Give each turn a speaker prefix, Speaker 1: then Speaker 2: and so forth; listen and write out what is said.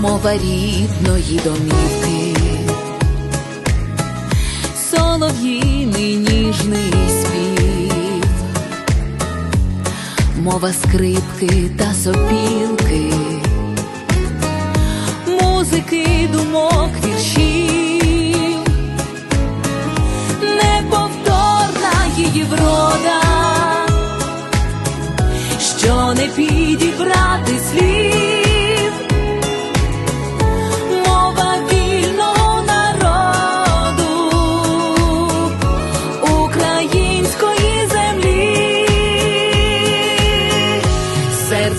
Speaker 1: мова рідної домівки, солов'їний ніжний спів, мова скрипки та сопілки, музики, думок, віршів,